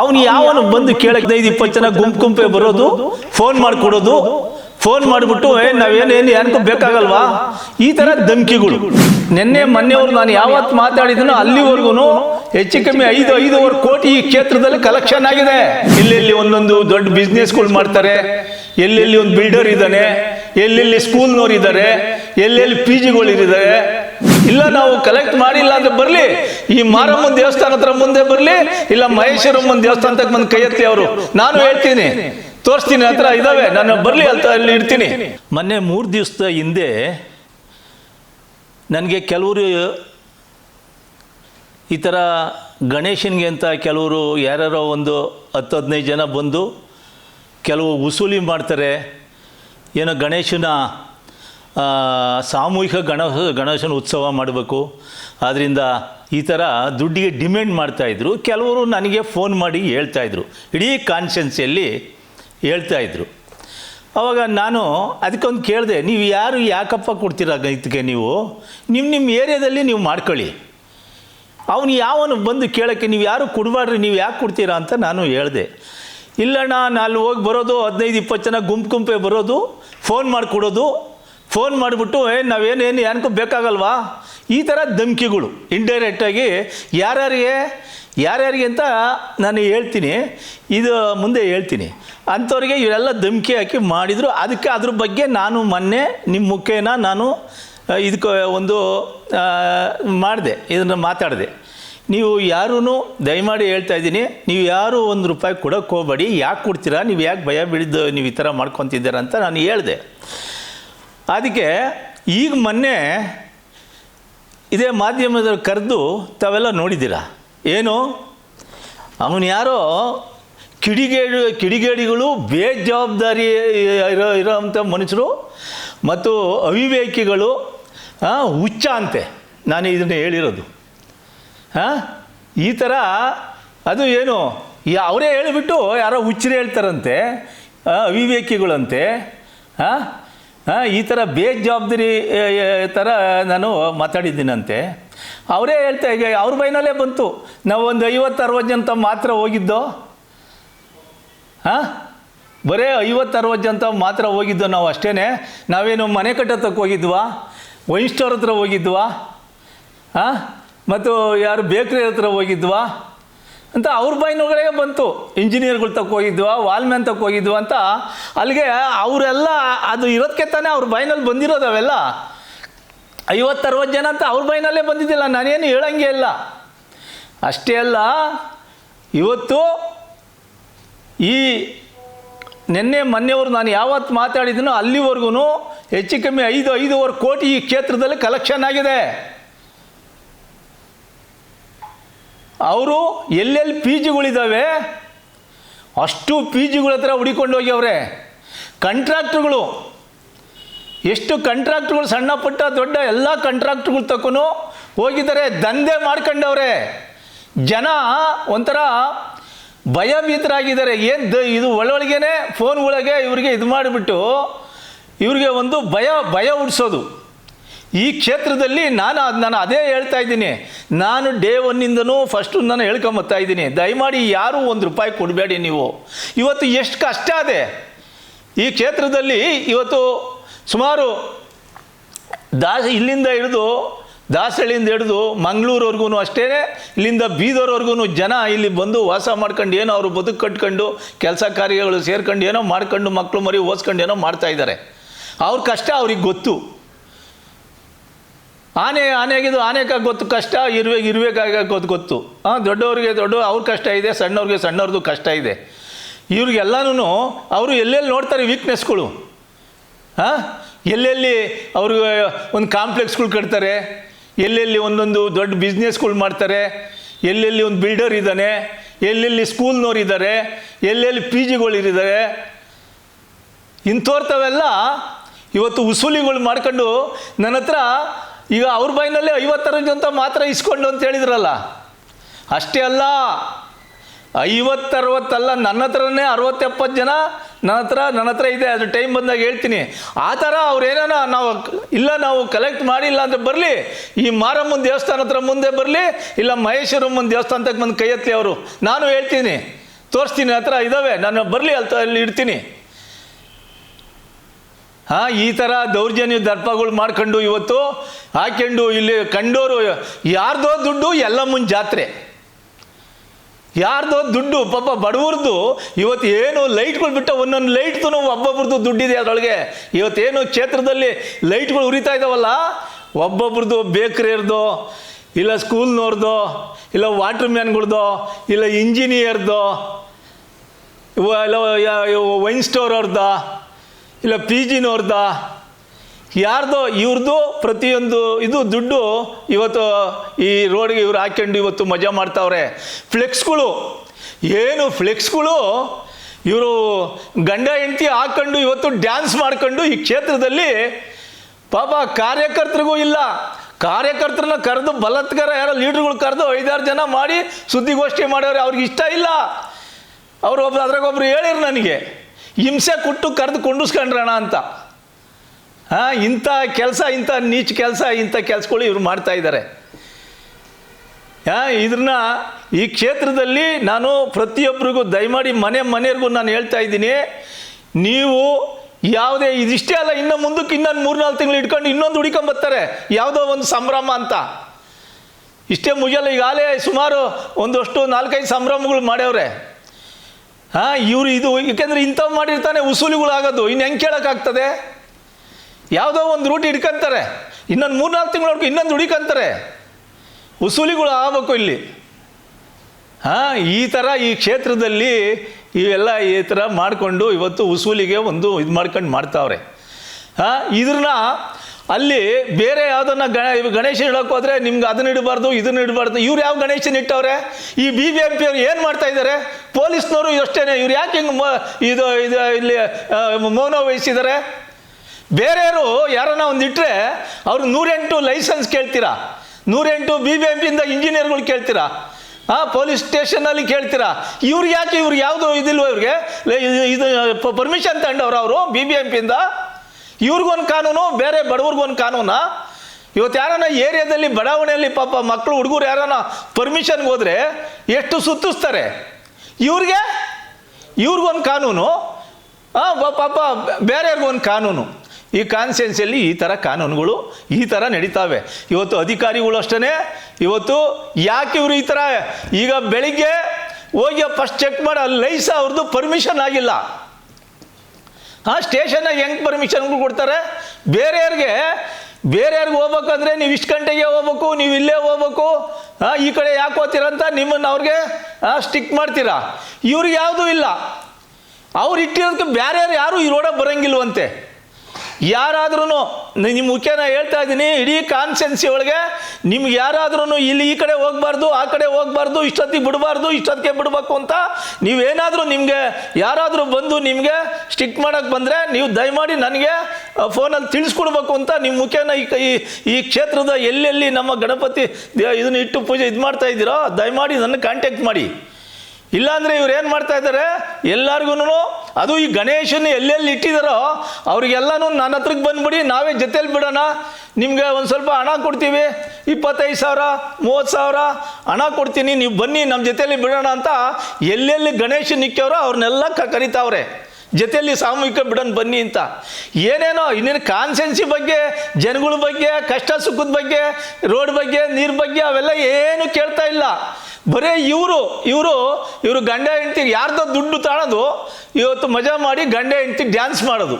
ಅವನು ಯಾವನು ಬಂದು ಕೇಳಕ್ಕೆ ಹದಿನೈದು, ಇಪ್ಪತ್ತು ಜನ ಗುಂಪು ಗುಂಪೆ ಬರೋದು ಫೋನ್ ಮಾಡಿಕೊಡೋದು ಫೋನ್ ಮಾಡಿಬಿಟ್ಟು, ಏ ನಾವೇನೇನು ಯಾರಿಗೂ ಬೇಕಾಗಲ್ವಾ? ಈ ಥರ ಧಮ್ಕಿಗಳು. ನಿನ್ನೆ ಮೊನ್ನೆಯವರು ನಾನು ಯಾವತ್ತು ಮಾತಾಡಿದನೋ ಅಲ್ಲಿವರೆಗೂ ಹೆಚ್ಚು ಕಮ್ಮಿ ಐದು, ಐದೂವರೆ ಕೋಟಿ ಈ ಕ್ಷೇತ್ರದಲ್ಲಿ ಕಲೆಕ್ಷನ್ ಆಗಿದೆ. ಎಲ್ಲೆಲ್ಲಿ ಒಂದೊಂದು ದೊಡ್ಡ ಬಿಸ್ನೆಸ್ಗಳು ಮಾಡ್ತಾರೆ, ಎಲ್ಲೆಲ್ಲಿ ಒಂದು ಬಿಲ್ಡರ್ ಇದ್ದಾನೆ, ಎಲ್ಲೆಲ್ಲಿ ಸ್ಕೂಲ್ನವ್ರು ಇದ್ದಾರೆ, ಎಲ್ಲೆಲ್ಲಿ ಪಿ ಜಿಗಳಿದ್ದಾರೆ ಇಲ್ಲ, ನಾವು ಕಲೆಕ್ಟ್ ಮಾಡಿಲ್ಲ ಅಂದ್ರೆ ಬರ್ಲಿ. ಈ ಮಾರಮ್ಮನ ದೇವಸ್ಥಾನ ಹತ್ರ ಮುಂದೆ ಬರ್ಲಿ. ಇಲ್ಲ ಮಹೇಶ್ವರಮ್ಮನ ದೇವಸ್ಥಾನಕ್ಕೆ ಬಂದು ಕೈ ಎತ್ತಿ ಅವರು. ನಾನು ಹೇಳ್ತೀನಿ. ತೋರಿಸ್ತೀನಿ, ಹತ್ರ ಇದಾವೆ. ನಾನು ಬರ್ಲಿ ಅಂತ ಅಲ್ಲಿ ಇಡ್ತೀನಿ ಮೊನ್ನೆ ಮೂರು ದಿವಸದ ಹಿಂದೆ ನನಗೆ ಕೆಲವರು ಈ ಥರ ಗಣೇಶನಿಗೆ ಅಂತ ಕೆಲವರು ಯಾರ್ಯಾರೋ ಒಂದು ಹತ್ತು, ಹದಿನೈದು ಜನ ಬಂದು ಕೆಲವು ವಸೂಲಿ ಮಾಡ್ತಾರೆ. ಏನೋ ಗಣೇಶನ ಸಾಮೂಹಿಕ ಗಣೇಶ, ಗಣೇಶನ ಉತ್ಸವ ಮಾಡಬೇಕು. ಆದ್ದರಿಂದ ಈ ಥರ ದುಡ್ಡಿಗೆ ಡಿಮ್ಯಾಂಡ್ ಮಾಡ್ತಾಯಿದ್ರು ಕೆಲವರು ನನಗೆ ಫೋನ್ ಮಾಡಿ ಹೇಳ್ತಾಯಿದ್ರು ಇಡೀ ಕಾನ್ಷಿಯನ್ಸಿಯಲ್ಲಿ ಹೇಳ್ತಾಯಿದ್ರು ಅವಾಗ ನಾನು ಅದಕ್ಕೊಂದು ಕೇಳಿದೆ, ನೀವು ಯಾರು, ಯಾಕಪ್ಪ ಕೊಡ್ತೀರ ಇದಕ್ಕೆ ನೀವು? ನಿಮ್ಮ ನಿಮ್ಮ ಏರಿಯಾದಲ್ಲಿ ನೀವು ಮಾಡ್ಕೊಳ್ಳಿ. ಅವನು ಯಾವನು ಬಂದು ಕೇಳೋಕ್ಕೆ, ನೀವು ಯಾರು ಕೊಡಬಾರ್ರಿ ನೀವು ಯಾಕೆ ಕೊಡ್ತೀರಾ? ಅಂತ ನಾನು ಹೇಳಿದೆ. ಇಲ್ಲಣ್ಣ, ನಾನು ಹೋಗಿ ಬರೋದು ಹದಿನೈದು, ಇಪ್ಪತ್ತು ಜನ ಗುಂಪು ಗುಂಪೆ ಬರೋದು ಫೋನ್ ಮಾಡಿಕೊಡೋದು ಫೋನ್ ಮಾಡಿಬಿಟ್ಟು ನಾವೇನು, ಏನು ಯಾರಿಗೂ ಬೇಕಾಗಲ್ವಾ? ಈ ಥರ ಧಮ್ಕಿಗಳು. ಇಂಡೈರೆಕ್ಟಾಗಿ ಯಾರ್ಯಾರಿಗೆ ಯಾರ್ಯಾರಿಗೆ ಅಂತ ನಾನು ಹೇಳ್ತೀನಿ. ಇದು ಮುಂದೆ ಹೇಳ್ತೀನಿ. ಅಂಥವ್ರಿಗೆ ಇವರೆಲ್ಲ ಧಮ್ಕಿ ಹಾಕಿ ಮಾಡಿದರು. ಅದಕ್ಕೆ ಅದ್ರ ಬಗ್ಗೆ ನಾನು ಮೊನ್ನೆ ನಿಮ್ಮ ಮುಖೇನ ನಾನು ಇದಕ್ಕೆ ಒಂದು ಮಾಡಿದೆ. ಇದನ್ನು ಮಾತಾಡಿದೆ. ನೀವು ಯಾರೂ ದಯಮಾಡಿ ಹೇಳ್ತಾ ಇದ್ದೀನಿ, ನೀವು ಯಾರು ಒಂದು ರೂಪಾಯಿ ಕೊಡೋಕ್ಕೆ ಹೋಗಬೇಡಿ. ಯಾಕೆ ಕೊಡ್ತೀರಾ? ನೀವು ಯಾಕೆ ಭಯ ಬಿಡಿದ್ದು ನೀವು ಈ ಥರ ಮಾಡ್ಕೊತಿದ್ದೀರ ಅಂತ ನಾನು ಹೇಳಿದೆ. ಅದಕ್ಕೆ ಈಗ ಮೊನ್ನೆ ಇದೇ ಮಾಧ್ಯಮದಲ್ಲಿ ಕರೆದು ತಾವೆಲ್ಲ ನೋಡಿದ್ದೀರ? ಏನು? ಅವನು ಯಾರೋ ಕಿಡಿಗೇಡಿ, ಕಿಡಿಗೇಡಿಗಳು ಬೇಜವಾಬ್ದಾರಿ ಇರೋ ಇರೋವಂಥ ಮನುಷ್ಯರು ಮತ್ತು ಅವಿವೇಕಿಗಳು ಹುಚ್ಚ ಅಂತೆ. ನಾನು ಇದನ್ನು ಹೇಳಿರೋದು. ಹಾಂ ಈ ಥರ ಅದು ಏನು? ಅವರೇ ಹೇಳಿಬಿಟ್ಟು ಯಾರೋ ಹುಚ್ಚರು ಹೇಳ್ತಾರಂತೆ ಅವಿವೇಕಿಗಳಂತೆ ಹಾಂ ಈ ಥರ ಬೇಜವಾಬ್ದಾರಿ ಥರ ನಾನು ಮಾತಾಡಿದ್ದೀನಂತೆ. ಅವರೇ ಹೇಳ್ತಾ ಈಗ ಅವ್ರ ಬೈನಲ್ಲೇ ಬಂತು. ನಾವು ಒಂದು ಐವತ್ತು, ಅರವತ್ತು ಜನ ಮಾತ್ರ ಹೋಗಿದ್ದೋ? ಹಾಂ? ಬರೇ ಐವತ್ತು, ಅರವತ್ತು ಜನ ಮಾತ್ರ ಹೋಗಿದ್ದೋ ನಾವು ಅಷ್ಟೇ ನಾವೇನು ಮನೆ ಕಟ್ಟೋತಕ್ಕೆ ಹೋಗಿದ್ವಾ? ವೈನ್ ಸ್ಟೋರ್ ಹತ್ರ ಹೋಗಿದ್ವಾ? ಹಾಂ? ಮತ್ತು ಯಾರು ಬೇಕ್ರಿ ಹತ್ರ ಹೋಗಿದ್ವಾ? ಅಂತ ಅವ್ರ ಬಾಯಿನೊಳಗಡೆ ಬಂತು. ಇಂಜಿನಿಯರ್ಗಳು ತಕ್ಕ ಹೋಗಿದ್ವಾ, ವಾಲ್ಮ್ಯಾನ್ ತಕ್ಕ ಹೋಗಿದ್ವು ಅಂತ ಅಲ್ಲಿಗೆ ಅವರೆಲ್ಲ ಅದು ಇರೋದಕ್ಕೆ ತಾನೇ ಅವ್ರ ಬಾಯಿನಲ್ಲಿ ಬಂದಿರೋದು ಅವೆಲ್ಲ. ಐವತ್ತು ಅರವತ್ತು ಜನ ಅಂತ ಅವ್ರ ಬಾಯಿನಲ್ಲೇ ಬಂದಿದ್ದಿಲ್ಲ, ನಾನೇನು ಹೇಳಂಗೆ ಇಲ್ಲ. ಅಷ್ಟೇ ಅಲ್ಲ, ಇವತ್ತು ಈ ನಿನ್ನೆ ಮೊನ್ನೆಯವರು ನಾನು ಯಾವತ್ತು ಮಾತಾಡಿದ್ದೀನೋ ಅಲ್ಲಿವರೆಗೂ ಹೆಚ್ಚು ಕಮ್ಮಿ ಐದು, ಐದೂವರೆ ಕೋಟಿ ಈ ಕ್ಷೇತ್ರದಲ್ಲಿ ಕಲೆಕ್ಷನ್ ಆಗಿದೆ. ಅವರು ಎಲ್ಲೆಲ್ಲಿ ಪಿ ಜಿಗಳಿದ್ದಾವೆ ಅಷ್ಟು ಪಿ ಜಿಗಳ ಹತ್ರ ಹುಡಿಕೊಂಡು ಹೋಗ್ಯವ್ರೆ. ಕಂಟ್ರಾಕ್ಟ್ರುಗಳು ಎಷ್ಟು ಕಂಟ್ರಾಕ್ಟ್ರುಗಳು ಸಣ್ಣ, ಪುಟ್ಟ, ದೊಡ್ಡ, ಎಲ್ಲ ಕಂಟ್ರಾಕ್ಟ್ರುಗಳು ತಕ್ಕೂ ಹೋಗಿದ್ದಾರೆ, ದಂಧೆ ಮಾಡ್ಕೊಂಡವ್ರೆ. ಜನ ಒಂಥರ ಭಯಭೀತರಾಗಿದ್ದಾರೆ. ಏನು ದ, ಇದು ಫೋನ್ ಒಳಗೆ ಇವ್ರಿಗೆ ಇದು ಮಾಡಿಬಿಟ್ಟು ಇವ್ರಿಗೆ ಒಂದು ಭಯ ಭಯ ಹುಡ್ಸೋದು ಈ ಕ್ಷೇತ್ರದಲ್ಲಿ ನಾನು ನಾನು ಅದೇ ಹೇಳ್ತಾ ಇದ್ದೀನಿ. ನಾನು ಡೇ ಒನ್ನಿಂದನೂ ಫಸ್ಟು ನಾನು ಹೇಳ್ಕೊಂಬತ್ತಾ ಇದ್ದೀನಿ. ದಯಮಾಡಿ ಯಾರೂ ಒಂದು ರೂಪಾಯಿ ಕೊಡಬೇಡಿ ನೀವು. ಇವತ್ತು ಎಷ್ಟು ಕಷ್ಟ ಇದೆ ಈ ಕ್ಷೇತ್ರದಲ್ಲಿ ಇವತ್ತು ಸುಮಾರು ದಾಸ ಇಲ್ಲಿಂದ ಹಿಡಿದು ದಾಸಳಿಯಿಂದ ಹಿಡಿದು ಮಂಗಳೂರವರೆಗೂ ಅಷ್ಟೇ, ಇಲ್ಲಿಂದ ಬೀದರ್ವರೆಗೂ ಜನ ಇಲ್ಲಿ ಬಂದು ವಾಸ ಮಾಡ್ಕೊಂಡು ಏನೋ ಅವರು ಬದುಕು ಕಟ್ಕೊಂಡು ಕೆಲಸ ಕಾರ್ಯಗಳು ಸೇರ್ಕೊಂಡು ಏನೋ ಮಾಡ್ಕೊಂಡು ಮಕ್ಕಳು ಮರಿ ಓದ್ಕೊಂಡು ಏನೋ ಮಾಡ್ತಾ ಇದ್ದಾರೆ. ಅವ್ರ ಕಷ್ಟ ಅವ್ರಿಗೆ ಗೊತ್ತು. ಆನೆ, ಆನೆಗಿದು ಆನೆಗೆ ಗೊತ್ತು ಕಷ್ಟ ಇರುವೆಗೆ ಇರುವೆಗಾಗ ಗೊತ್ತು ಗೊತ್ತು. ಹಾಂ ದೊಡ್ಡವ್ರಿಗೆ ದೊಡ್ಡ, ಅವ್ರ ಕಷ್ಟ ಇದೆ, ಸಣ್ಣವ್ರಿಗೆ ಸಣ್ಣವ್ರದ್ದು ಕಷ್ಟ ಇದೆ. ಇವ್ರಿಗೆಲ್ಲನೂ ಅವರು ಎಲ್ಲೆಲ್ಲಿ ನೋಡ್ತಾರೆ ವೀಕ್ನೆಸ್ಗಳು ಹಾಂ ಎಲ್ಲೆಲ್ಲಿ ಅವ್ರಿಗೆ ಒಂದು ಕಾಂಪ್ಲೆಕ್ಸ್ಗಳು ಕಟ್ತಾರೆ? ಎಲ್ಲೆಲ್ಲಿ ಒಂದೊಂದು ದೊಡ್ಡ ಬಿಸ್ನೆಸ್ಗಳು ಮಾಡ್ತಾರೆ? ಎಲ್ಲೆಲ್ಲಿ ಒಂದು ಬಿಲ್ಡರ್ ಇದ್ದಾನೆ? ಎಲ್ಲೆಲ್ಲಿ ಸ್ಕೂಲ್ನವ್ರು ಇದ್ದಾರೆ? ಎಲ್ಲೆಲ್ಲಿ ಪಿ ಜಿಗಳಿದ್ದಾರೆ ಇಂಥವ್ರತವೆಲ್ಲ ಇವತ್ತು ಉಸೂಲಿಗಳು ಮಾಡ್ಕೊಂಡು ನನ್ನ ಹತ್ರ ಈಗ ಅವ್ರ ಬಾಯಿನಲ್ಲೇ ಐವತ್ತರ ಜನ ಮಾತ್ರ ಇಸ್ಕೊಂಡು ಅಂತ ಹೇಳಿದ್ರಲ್ಲ? ಅಷ್ಟೇ ಅಲ್ಲ, ಐವತ್ತರವತ್ತಲ್ಲ, ನನ್ನ ಹತ್ರನೇ ಅರವತ್ತೆಪ್ಪತ್ತು ಜನ ನನ್ನ ಹತ್ರ ನನ್ನ ಹತ್ರ ಇದೆ, ಅದು ಟೈಮ್ ಬಂದಾಗ ಹೇಳ್ತೀನಿ. ಆ ಥರ ಅವ್ರೇನಾನ ನಾವು ಇಲ್ಲ, ನಾವು ಕಲೆಕ್ಟ್ ಮಾಡಿಲ್ಲ ಅಂದರೆ ಬರಲಿ, ಈ ಮಾರಮ್ಮನ ದೇವಸ್ಥಾನ ಹತ್ರ ಮುಂದೆ ಬರಲಿ, ಇಲ್ಲ ಮಹೇಶ್ವರಮ್ಮನ ದೇವಸ್ಥಾನಕ್ಕೆ ಬಂದು ಕೈ ಎತ್ತಿ ಅವರು. ನಾನು ಹೇಳ್ತೀನಿ, ತೋರಿಸ್ತೀನಿ, ಹತ್ರ ಇದ್ದಾವೆ ನಾನು ಬರಲಿ, ಅಲ್ಲಿ ಅಲ್ಲಿ ಇಡ್ತೀನಿ. ಹಾಂ, ಈ ಥರ ದೌರ್ಜನ್ಯ ದರ್ಪಗಳು ಮಾಡ್ಕೊಂಡು ಇವತ್ತು ಹಾಕ್ಯಂಡು ಇಲ್ಲಿ ಕಂಡೋರು, ಯಾರ್ದೋ ದುಡ್ಡು ಎಲ್ಲಮ್ಮನ ಜಾತ್ರೆ. ಯಾರ್ದೋ ದುಡ್ಡು, ಪಾಪ ಬಡವ್ರದ್ದು ಇವತ್ತು ಏನು ಲೈಟ್ಗಳು ಬಿಟ್ಟ ಒಂದೊಂದು ಲೈಟ್ದು ಒಬ್ಬೊಬ್ರದ್ದು ದುಡ್ಡಿದೆ ಅದರೊಳಗೆ. ಇವತ್ತೇನು ಕ್ಷೇತ್ರದಲ್ಲಿ ಲೈಟ್ಗಳು ಉರಿತಾ ಇದ್ದಾವಲ್ಲ ಒಬ್ಬೊಬ್ರದ್ದು ಬೇಕ್ರಿಯರ್ದು, ಇಲ್ಲ ಸ್ಕೂಲ್ನವ್ರದ್ದು ಇಲ್ಲ ವಾಟರ್ ಮ್ಯಾನ್ಗಳ್ದು ಇಲ್ಲ ಇಂಜಿನಿಯರ್ದು ಇಲ್ಲ ವೈನ್ ಸ್ಟೋರ್ ಅವ್ರದ ಇಲ್ಲ, ಪಿ ಜಿನವ್ರದ್ದಾ ಯಾರ್ದೋ ಇವ್ರದ್ದು ಪ್ರತಿಯೊಂದು ಇದು ದುಡ್ಡು ಇವತ್ತು ಈ ರೋಡ್ಗೆ ಇವ್ರು ಹಾಕ್ಕೊಂಡು ಇವತ್ತು ಮಜಾ ಮಾಡ್ತಾವ್ರೆ. ಫ್ಲೆಕ್ಸ್ಗಳು, ಏನು ಫ್ಲೆಕ್ಸ್ಗಳು, ಇವರು ಗಂಡ ಹೆಂಡತಿ ಹಾಕ್ಕೊಂಡು ಇವತ್ತು ಡ್ಯಾನ್ಸ್ ಮಾಡ್ಕೊಂಡು ಈ ಕ್ಷೇತ್ರದಲ್ಲಿ ಪಾಪ ಕಾರ್ಯಕರ್ತರಿಗೂ ಇಲ್ಲ. ಕಾರ್ಯಕರ್ತರನ್ನ ಕರೆದು ಬಲತ್ಕಾರ ಯಾರೋ ಲೀಡ್ರುಗಳು ಕರೆದು ಐದಾರು ಜನ ಮಾಡಿ ಸುದ್ದಿಗೋಷ್ಠಿ ಮಾಡೋರು ಅವ್ರಿಗೆ ಇಷ್ಟ ಇಲ್ಲ. ಅವರು ಒಬ್ರು ಅದ್ರಾಗೊಬ್ರು ಹೇಳಿರು ನನಗೆ. ಹಿಂಸೆ ಕೊಟ್ಟು ಕರೆದು ಕೊಂಡಿಸ್ಕೊಂಡ್ರಣ ಅಂತ. ಹಾಂ, ಇಂಥ ಕೆಲಸ, ಇಂಥ ನೀಚ ಕೆಲಸ, ಇಂಥ ಕೆಲಸಗಳು ಇವರು ಮಾಡ್ತಾ ಇದ್ದಾರೆ ಇದನ್ನ ಈ ಕ್ಷೇತ್ರದಲ್ಲಿ ನಾನು ಪ್ರತಿಯೊಬ್ಬರಿಗೂ ದಯಮಾಡಿ ಮನೆ ಮನೆಯವ್ರಿಗೂ ನಾನು ಹೇಳ್ತಾ ಇದ್ದೀನಿ, ನೀವು ಯಾವುದೇ ಇದಿಷ್ಟೇ ಅಲ್ಲ, ಇನ್ನು ಮುಂದಕ್ಕೆ ಇನ್ನೊಂದು ಮೂರ್ನಾಲ್ಕು ತಿಂಗಳು ಇಟ್ಕೊಂಡು ಇನ್ನೊಂದು ಹುಡ್ಕೊಂಬರ್ತಾರೆ ಯಾವುದೋ ಒಂದು ಸಂಭ್ರಮ ಅಂತ. ಇಷ್ಟೇ ಮುಗಿಯಲ್ಲ, ಈಗಾಗಲೇ ಸುಮಾರು ಒಂದಷ್ಟು ನಾಲ್ಕೈದು ಸಂಭ್ರಮಗಳು ಮಾಡ್ಯವ್ರೆ. ಹಾಂ, ಇವರು ಇದು ಏಕೆಂದರೆ ಇಂಥವು ಮಾಡಿರ್ತಾನೆ, ಉಸೂಲಿಗಳಾಗೋದು. ಇನ್ನು ಹೆಂಗೆ ಕೇಳೋಕ್ಕಾಗ್ತದೆ? ಯಾವುದೋ ಒಂದು ರೂಟ್ ಹಿಡ್ಕೊಂತಾರೆ. ಇನ್ನೊಂದು ಮೂರ್ನಾಲ್ಕು ತಿಂಗಳವರೆಗೂ ಇನ್ನೊಂದು ಹುಡಿಕಂತಾರೆ. ಉಸೂಲಿಗಳು ಆಗಬೇಕು ಇಲ್ಲಿ. ಹಾಂ, ಈ ಥರ ಈ ಕ್ಷೇತ್ರದಲ್ಲಿ ಇವೆಲ್ಲ ಈ ಥರ ಮಾಡಿಕೊಂಡು ಇವತ್ತು ಉಸೂಲಿಗೆ ಒಂದು ಇದು ಮಾಡ್ಕೊಂಡು ಮಾಡ್ತಾವ್ರೆ. ಹಾಂ, ಇದ್ರನ್ನ ಅಲ್ಲಿ ಬೇರೆ ಯಾವುದನ್ನ ಗಣ ಗಣೇಶ ಇಡೋಕೆ ಹೋದರೆ ನಿಮ್ಗೆ ಅದನ್ನ ಇಡಬಾರ್ದು ಇದನ್ನ ಇಡಬಾರ್ದು, ಇವ್ರು ಯಾವ ಗಣೇಶನ ಇಟ್ಟವ್ರೆ? ಈ ಬಿ ಬಿ ಎಂ ಪಿ ಅವ್ರು ಏನು ಮಾಡ್ತಾ ಇದ್ದಾರೆ ಪೊಲೀಸ್ನವರು ಅಷ್ಟೇ ಇವ್ರು ಯಾಕೆ ಹಿಂಗೆ ಇದು ಇದು, ಇಲ್ಲಿ ಮೌನ ವಹಿಸಿದ್ದಾರೆ ಬೇರೆಯವರು ಯಾರನ್ನ ಒಂದು ಇಟ್ಟರೆ ಅವ್ರು ನೂರೆಂಟು ಲೈಸೆನ್ಸ್ ಕೇಳ್ತೀರಾ? ನೂರೆಂಟು ಬಿ ಬಿ ಎಂ ಪಿಯಿಂದ ಇಂಜಿನಿಯರ್ಗಳು ಕೇಳ್ತೀರಾ? ಹಾಂ ಪೊಲೀಸ್ ಸ್ಟೇಷನಲ್ಲಿ ಕೇಳ್ತೀರಾ? ಇವ್ರು ಯಾಕೆ ಇವ್ರು ಯಾವುದು ಇದಿಲ್ವ ಇವ್ರಿಗೆ? ಇದು ಪರ್ಮಿಷನ್ ತಗೊಂಡವ್ರು ಅವರು ಬಿ ಬಿ ಎಂ ಪಿಯಿಂದ ಇವ್ರಿಗೊಂದು ಕಾನೂನು, ಬೇರೆ ಬಡವ್ರಿಗೊಂದು ಕಾನೂನಾ? ಇವತ್ತು ಯಾರನ್ನ ಏರಿಯಾದಲ್ಲಿ ಬಡಾವಣೆಯಲ್ಲಿ ಪಾಪ ಮಕ್ಕಳು ಹುಡುಗರು ಯಾರನ್ನ ಪರ್ಮಿಷನ್ಗೆ ಹೋದರೆ ಎಷ್ಟು ಸುತ್ತಿಸ್ತಾರೆ? ಇವ್ರಿಗೆ? ಇವ್ರಿಗೊಂದು ಕಾನೂನು ಪಾಪ ಬೇರೆಯವ್ರಿಗೊಂದು ಕಾನೂನು. ಈ ಕಾನ್ಸ್ಟಿಟ್ಯೂನ್ಸಿಯಲ್ಲಿ ಈ ಥರ ಕಾನೂನುಗಳು ಈ ಥರ ನಡೀತಾವೆ. ಇವತ್ತು ಅಧಿಕಾರಿಗಳು ಅಷ್ಟೇ ಇವತ್ತು ಯಾಕೆ ಇವರು ಈ ಥರ ಈಗ ಬೆಳಿಗ್ಗೆ ಹೋಗಿ ಫಸ್ಟ್ ಚೆಕ್ ಮಾಡಿ, ಅಲ್ಲಿ ಲೈಸ ಅವ್ರದ್ದು ಪರ್ಮಿಷನ್ ಆಗಿಲ್ಲ. ಹಾಂ ಸ್ಟೇಷನ್ನ ಹೆಂಗೆ ಪರ್ಮಿಷನ್ಗಳು ಕೊಡ್ತಾರೆ? ಬೇರೆಯವ್ರಿಗೆ ಬೇರೆಯವ್ರಿಗೆ ಹೋಗ್ಬೇಕಂದ್ರೆ ನೀವು ಇಷ್ಟು ಗಂಟೆಗೆ ಹೋಗ್ಬೇಕು, ನೀವು ಇಲ್ಲೇ ಹೋಗ್ಬೇಕು ಈ ಕಡೆ ಯಾಕೆ ಹೋಗ್ತೀರಂತ ನಿಮ್ಮನ್ನು ಅವ್ರಿಗೆ ಸ್ಟಿಕ್ ಮಾಡ್ತೀರಾ? ಇವ್ರಿಗೆ ಯಾವುದೂ ಇಲ್ಲ. ಅವ್ರು ಇಟ್ಟಿರೋದಕ್ಕೆ ಬೇರೆಯವ್ರು ಯಾರು ಈ ರೋಡ ಬರೋಂಗಿಲ್ವಂತೆ. ಯಾರಾದ್ರೂ ನಿಮ್ಮ ಮುಖ್ಯನ ಹೇಳ್ತಾ ಇದ್ದೀನಿ, ಇಡೀ ಕಾನ್ಸೆನ್ಸಿ ಒಳಗೆ ನಿಮ್ಗೆ ಯಾರಾದ್ರೂ ಇಲ್ಲಿ ಈ ಕಡೆ ಹೋಗ್ಬಾರ್ದು, ಆ ಕಡೆ ಹೋಗ್ಬಾರ್ದು, ಇಷ್ಟೊತ್ತಿಗೆ ಬಿಡಬಾರ್ದು, ಇಷ್ಟೊತ್ತಿಗೆ ಬಿಡಬೇಕು ಅಂತ ನೀವೇನಾದರೂ ನಿಮಗೆ ಯಾರಾದರೂ ಬಂದು ನಿಮಗೆ ಸ್ಟಿಕ್ ಮಾಡೋಕ್ಕೆ ಬಂದರೆ ನೀವು ದಯಮಾಡಿ ನನಗೆ ಫೋನಲ್ಲಿ ತಿಳಿಸ್ಕೊಡ್ಬೇಕು ಅಂತ ನಿಮ್ಮ ಮುಖ್ಯನ ಈ ಈ ಕ್ಷೇತ್ರದ ಎಲ್ಲೆಲ್ಲಿ ನಮ್ಮ ಗಣಪತಿ ಇದನ್ನ ಇಟ್ಟು ಪೂಜೆ ಇದು ಮಾಡ್ತಾ ಇದ್ದೀರೋ, ದಯಮಾಡಿ ನನ್ನ ಕಾಂಟ್ಯಾಕ್ಟ್ ಮಾಡಿ. ಇಲ್ಲಾಂದರೆ ಇವ್ರು ಏನು ಮಾಡ್ತಾ ಇದ್ದಾರೆ? ಎಲ್ಲರಿಗೂ ಅದು ಈ ಗಣೇಶನ ಎಲ್ಲೆಲ್ಲಿ ಇಟ್ಟಿದ್ದಾರೋ ಅವ್ರಿಗೆಲ್ಲನೂ ನನ್ನ ಹತ್ರಕ್ಕೆ ಬಂದ್ಬಿಡಿ, ನಾವೇ ಜೊತೆಯಲ್ಲಿ ಬಿಡೋಣ. ನಿಮಗೆ ಒಂದು ಸ್ವಲ್ಪ ಹಣ ಕೊಡ್ತೀವಿ, ಇಪ್ಪತ್ತೈದು ಸಾವಿರ, ಮೂವತ್ತು ಸಾವಿರ ಹಣ ಕೊಡ್ತೀನಿ, ನೀವು ಬನ್ನಿ ನಮ್ಮ ಜೊತೆಯಲ್ಲಿ ಬಿಡೋಣ ಅಂತ ಎಲ್ಲೆಲ್ಲಿ ಗಣೇಶ ಇಕ್ಕವ್ರೋ ಅವ್ರನ್ನೆಲ್ಲ ಕರಿತಾವ್ರೆ. ಜೊತೆಯಲ್ಲಿ ಸಾಮೂಹಿಕ ಬಿಡೋಣ, ಬನ್ನಿ ಅಂತ. ಏನೇನೋ, ಇನ್ನೇನು ಕಾನ್ಸೆನ್ಸಿ ಬಗ್ಗೆ, ಜನಗಳ ಬಗ್ಗೆ, ಕಷ್ಟ ಸುಖದ ಬಗ್ಗೆ, ರೋಡ್ ಬಗ್ಗೆ, ನೀರು ಬಗ್ಗೆ, ಅವೆಲ್ಲ ಏನು ಕೇಳ್ತಾ ಇಲ್ಲ. ಬರೀ ಇವರು ಇವರು ಇವರು ಗಂಡ ಹೆಂಡ್ತಿ ಯಾರ್ದೋ ದುಡ್ಡು ತಾಳೋದು, ಇವತ್ತು ಮಜಾ ಮಾಡಿ ಗಂಡ ಹೆಂಡ್ತಿ ಡ್ಯಾನ್ಸ್ ಮಾಡೋದು.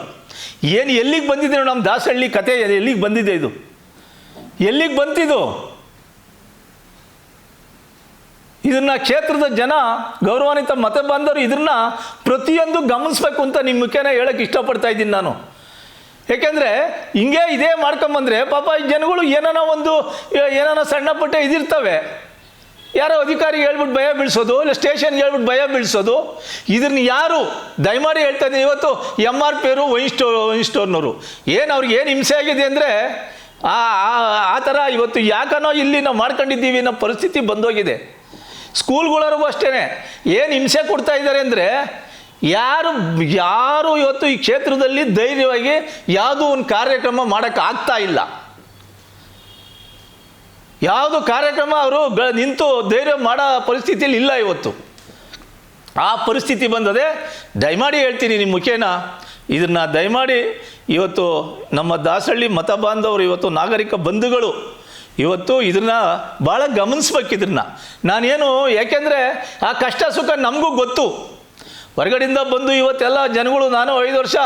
ಏನು ಎಲ್ಲಿಗೆ ಬಂದಿದೆ ನಮ್ಮ ದಾಸಹಳ್ಳಿ ಕತೆ? ಎಲ್ಲಿಗೆ ಬಂದಿದೆ ಇದು? ಎಲ್ಲಿಗೆ ಬಂತಿದು? ಇದನ್ನ ಕ್ಷೇತ್ರದ ಜನ, ಗೌರವಾನ್ವಿತ ಮತ ಬಂದವರು ಇದನ್ನ ಪ್ರತಿಯೊಂದು ಗಮನಿಸ್ಬೇಕು ಅಂತ ನಿಮ್ಮ ಮುಖ್ಯನ ಹೇಳಕ್ಕೆ ಇಷ್ಟಪಡ್ತಾ ಇದ್ದೀನಿ ನಾನು. ಏಕೆಂದರೆ ಹಿಂಗೆ ಇದೇ ಮಾಡ್ಕೊಂಬಂದ್ರೆ ಪಾಪ ಜನಗಳು ಏನಾನ ಒಂದು ಏನಾನ ಸಣ್ಣ ಪುಟ್ಟ ಇದಿರ್ತವೆ. ಯಾರೋ ಅಧಿಕಾರಿ ಹೇಳ್ಬಿಟ್ಟು ಭಯ ಬೀಳಿಸೋದು, ಇಲ್ಲ ಸ್ಟೇಷನ್ಗೆ ಹೇಳ್ಬಿಟ್ಟು ಭಯ ಬೀಳಿಸೋದು. ಇದನ್ನ ಯಾರು? ದಯಮಾಡಿ ಹೇಳ್ತಾ ಇವತ್ತು ಎಂ ಆರ್ ಪಿ ಅವರು ವೈನ್ ಸ್ಟೋರ್ ವೈನ್ ಸ್ಟೋರ್ನವರು ಏನು ಅವ್ರಿಗೆ ಏನು ಹಿಂಸೆ ಆಗಿದೆ ಅಂದರೆ, ಆ- ಆ ಥರ ಇವತ್ತು ಯಾಕನೋ ಇಲ್ಲಿ ನಾವು ಮಾಡ್ಕೊಂಡಿದ್ದೀವಿ ಅನ್ನೋ ಪರಿಸ್ಥಿತಿ ಬಂದೋಗಿದೆ. ಸ್ಕೂಲ್ಗಳವ್ರಿಗೂ ಅಷ್ಟೇ ಏನು ಹಿಂಸೆ ಕೊಡ್ತಾ ಇದ್ದಾರೆ ಅಂದರೆ, ಯಾರು ಯಾರು ಇವತ್ತು ಈ ಕ್ಷೇತ್ರದಲ್ಲಿ ಧೈರ್ಯವಾಗಿ ಯಾವುದೂ ಒಂದು ಕಾರ್ಯಕ್ರಮ ಮಾಡೋಕ್ಕಾಗ್ತಾ ಇಲ್ಲ. ಯಾವುದು ಕಾರ್ಯಕ್ರಮ ಅವರು ನಿಂತು ಧೈರ್ಯ ಮಾಡೋ ಪರಿಸ್ಥಿತಿಯಲ್ಲಿ ಇಲ್ಲ ಇವತ್ತು. ಆ ಪರಿಸ್ಥಿತಿ ಬಂದದೆ ದಯಮಾಡಿ ಹೇಳ್ತೀನಿ ನಿಮ್ಮ ಮುಖೇನ, ಇದನ್ನು ದಯಮಾಡಿ ಇವತ್ತು ನಮ್ಮ ದಾಸಹಳ್ಳಿ ಮತ ಬಾಂಧವರು, ಇವತ್ತು ನಾಗರಿಕ ಬಂಧುಗಳು, ಇವತ್ತು ಇದನ್ನು ಭಾಳ ಗಮನಿಸ್ಬೇಕು ಇದನ್ನು. ನಾನೇನು, ಯಾಕೆಂದರೆ ಆ ಕಷ್ಟ ಸುಖ ನಮಗೂ ಗೊತ್ತು. ಹೊರಗಡೆಯಿಂದ ಬಂದು ಇವತ್ತೆಲ್ಲ ಜನಗಳು, ನಾನು ಐದು ವರ್ಷ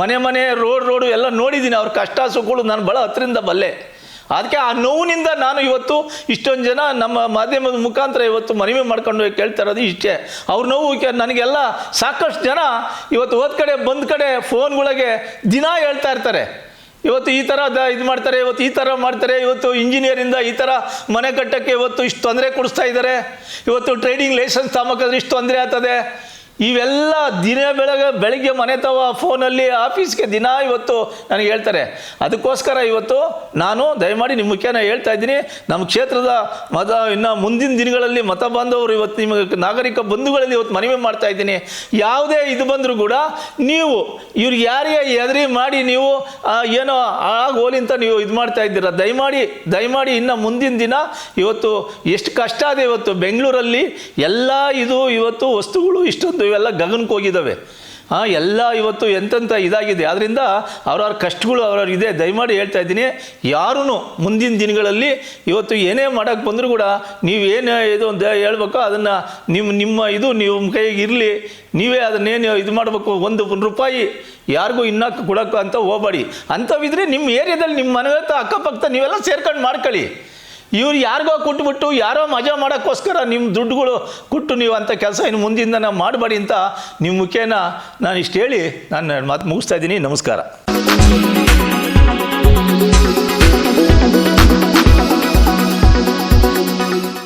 ಮನೆ ಮನೆ, ರೋಡ್, ರೋಡು ಎಲ್ಲ ನೋಡಿದ್ದೀನಿ. ಅವ್ರ ಕಷ್ಟ ಸುಖಗಳು ನಾನು ಭಾಳ ಹತ್ತಿರಿಂದ ಬಲ್ಲೆ. ಅದಕ್ಕೆ ಆ ನೋವಿನಿಂದ ನಾನು ಇವತ್ತು ಇಷ್ಟೊಂದು ಜನ ನಮ್ಮ ಮಾಧ್ಯಮದ ಮುಖಾಂತರ ಇವತ್ತು ಮನವಿ ಮಾಡ್ಕೊಂಡು ಕೇಳ್ತಾ ಇರೋದು ಇಷ್ಟೇ. ಅವ್ರ ನೋವು ನನಗೆಲ್ಲ ಸಾಕಷ್ಟು ಜನ ಇವತ್ತು ಹೋದ ಕಡೆ, ಬಂದ ಕಡೆ ಫೋನ್ಗಳಿಗೆ ದಿನ ಹೇಳ್ತಾ ಇರ್ತಾರೆ. ಇವತ್ತು ಈ ಥರ ಇದು ಮಾಡ್ತಾರೆ, ಇವತ್ತು ಈ ಥರ ಮಾಡ್ತಾರೆ, ಇವತ್ತು ಇಂಜಿನಿಯರಿಂದ ಈ ಥರ ಮನೆ ಕಟ್ಟಕ್ಕೆ ಇವತ್ತು ಇಷ್ಟು ತೊಂದರೆ ಕೊಡಿಸ್ತಾ ಇದ್ದಾರೆ ಇವತ್ತು ಟ್ರೇಡಿಂಗ್ ಲೈಸೆನ್ಸ್ ತಗೊಂಬೇಕಾದ್ರೆ ಇಷ್ಟು ತೊಂದರೆ ಆಗ್ತದೆ. ಇವೆಲ್ಲ ದಿನ ಬೆಳಗ್ಗೆ ಬೆಳಗ್ಗೆ ಮನೆ ತವ ಫೋನಲ್ಲಿ ಆಫೀಸ್ಗೆ ದಿನ ಇವತ್ತು ನನಗೆ ಹೇಳ್ತಾರೆ. ಅದಕ್ಕೋಸ್ಕರ ಇವತ್ತು ನಾನು ದಯಮಾಡಿ ನಿಮ್ಮ ಮುಖ್ಯನ ಹೇಳ್ತಾ ಇದ್ದೀನಿ. ನಮ್ಮ ಕ್ಷೇತ್ರದ ಮತ ಇನ್ನು ಮುಂದಿನ ದಿನಗಳಲ್ಲಿ ಮತ ಬಾಂಧವರು ಇವತ್ತು ನಿಮಗೆ ನಾಗರಿಕ ಬಂಧುಗಳಲ್ಲಿ ಇವತ್ತು ಮನವಿ ಮಾಡ್ತಾ ಇದ್ದೀನಿ. ಯಾವುದೇ ಇದು ಬಂದರೂ ಕೂಡ ನೀವು ಇವ್ರಿಗೆ ಯಾರಿಗೆ ಎದುರಿ ಮಾಡಿ ನೀವು ಆ, ಏನೋ ಆಗ ಗೋಲಿಂತ ನೀವು ಇದು ಮಾಡ್ತಾ ಇದ್ದೀರಾ. ದಯಮಾಡಿ ದಯಮಾಡಿ ಇನ್ನು ಮುಂದಿನ ದಿನ ಇವತ್ತು ಎಷ್ಟು ಕಷ್ಟ ಇದೆ ಇವತ್ತು. ಬೆಂಗಳೂರಲ್ಲಿ ಎಲ್ಲ ಇದು ಇವತ್ತು ವಸ್ತುಗಳು ಇಷ್ಟೊಂದು ಇವೆಲ್ಲ ಗಗನಕ್ಕೆ ಹೋಗಿದ್ದಾವೆ. ಹಾಂ ಎಲ್ಲ ಇವತ್ತು ಎಂತೆಂಥ ಇದಾಗಿದೆ. ಆದ್ದರಿಂದ ಅವ್ರವ್ರ ಕಷ್ಟಗಳು ಅವ್ರವ್ರ ಇದೆ. ದಯಮಾಡಿ ಹೇಳ್ತಾ ಇದ್ದೀನಿ ಯಾರೂ ಮುಂದಿನ ದಿನಗಳಲ್ಲಿ ಇವತ್ತು ಏನೇ ಮಾಡೋಕ್ಕೆ ಬಂದರೂ ಕೂಡ ನೀವು ಏನು ಇದು ಅಂತ ಹೇಳ್ಬೇಕೋ ಅದನ್ನು ನಿಮ್ಮ ನಿಮ್ಮ ಇದು ನಿಮ್ಮ ಕೈಗೆ ಇರಲಿ. ನೀವೇ ಅದನ್ನೇನು ಇದು ಮಾಡಬೇಕು? ಒಂದು ರೂಪಾಯಿ ಯಾರಿಗೂ ಇನ್ನೂ ಅಂತ ಹೋಗಬೇಡಿ. ಅಂಥವಿದ್ರೆ ನಿಮ್ಮ ಏರಿಯಾದಲ್ಲಿ ನಿಮ್ಮ ಮನೆ ಹತ್ರ ಅಕ್ಕಪಕ್ಕ ನೀವೆಲ್ಲ ಸೇರ್ಕೊಂಡು ಮಾಡ್ಕೊಳ್ಳಿ. ಇವ್ರು ಯಾರಿಗೋ ಕೊಟ್ಬಿಟ್ಟು ಯಾರೋ ಮಜಾ ಮಾಡೋಕ್ಕೋಸ್ಕರ ನಿಮ್ಮ ದುಡ್ಡುಗಳು ಕೊಟ್ಟು ನೀವು ಅಂಥ ಕೆಲಸ ಇನ್ನು ಮುಂದಿಂದ ನಾವು ಮಾಡಬೇಡಿ ಅಂತ ನಿಮ್ಮ ಮುಖೇನ ನಾನು ಇಷ್ಟು ಹೇಳಿ ನಾನು ಮಾತು ಮುಗಿಸ್ತಾ ಇದ್ದೀನಿ. ನಮಸ್ಕಾರ.